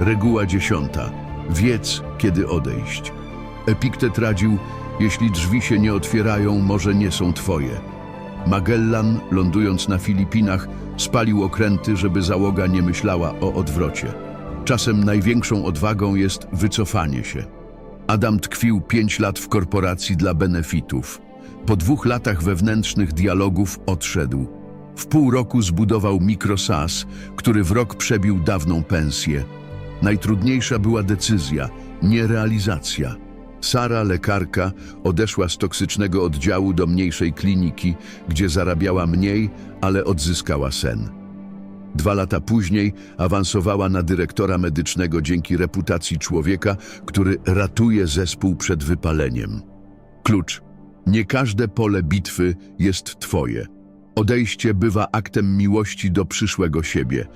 Reguła dziesiąta. Wiedz, kiedy odejść. Epiktet radził, jeśli drzwi się nie otwierają, może nie są twoje. Magellan, lądując na Filipinach, spalił okręty, żeby załoga nie myślała o odwrocie. Czasem największą odwagą jest wycofanie się. Adam tkwił pięć lat w korporacji dla benefitów. Po dwóch latach wewnętrznych dialogów odszedł. W pół roku zbudował mikrosas, który w rok przebił dawną pensję. Najtrudniejsza była decyzja, nie realizacja. Sara, lekarka, odeszła z toksycznego oddziału do mniejszej kliniki, gdzie zarabiała mniej, ale odzyskała sen. Dwa lata później awansowała na dyrektora medycznego dzięki reputacji człowieka, który ratuje zespół przed wypaleniem. Klucz. Nie każde pole bitwy jest twoje. Odejście bywa aktem miłości do przyszłego siebie.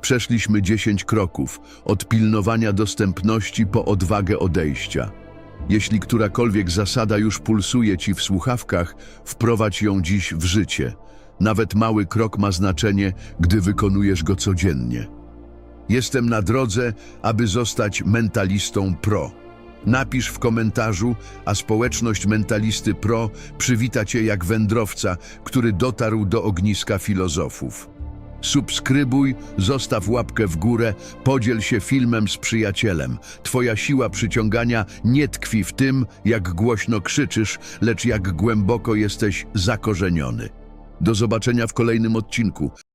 Przeszliśmy dziesięć kroków, od pilnowania dostępności po odwagę odejścia. Jeśli którakolwiek zasada już pulsuje ci w słuchawkach, wprowadź ją dziś w życie. Nawet mały krok ma znaczenie, gdy wykonujesz go codziennie. Jestem na drodze, aby zostać mentalistą pro. Napisz w komentarzu, a społeczność Mentalisty Pro przywita Cię jak wędrowca, który dotarł do ogniska filozofów. Subskrybuj, zostaw łapkę w górę, podziel się filmem z przyjacielem. Twoja siła przyciągania nie tkwi w tym, jak głośno krzyczysz, lecz jak głęboko jesteś zakorzeniony. Do zobaczenia w kolejnym odcinku.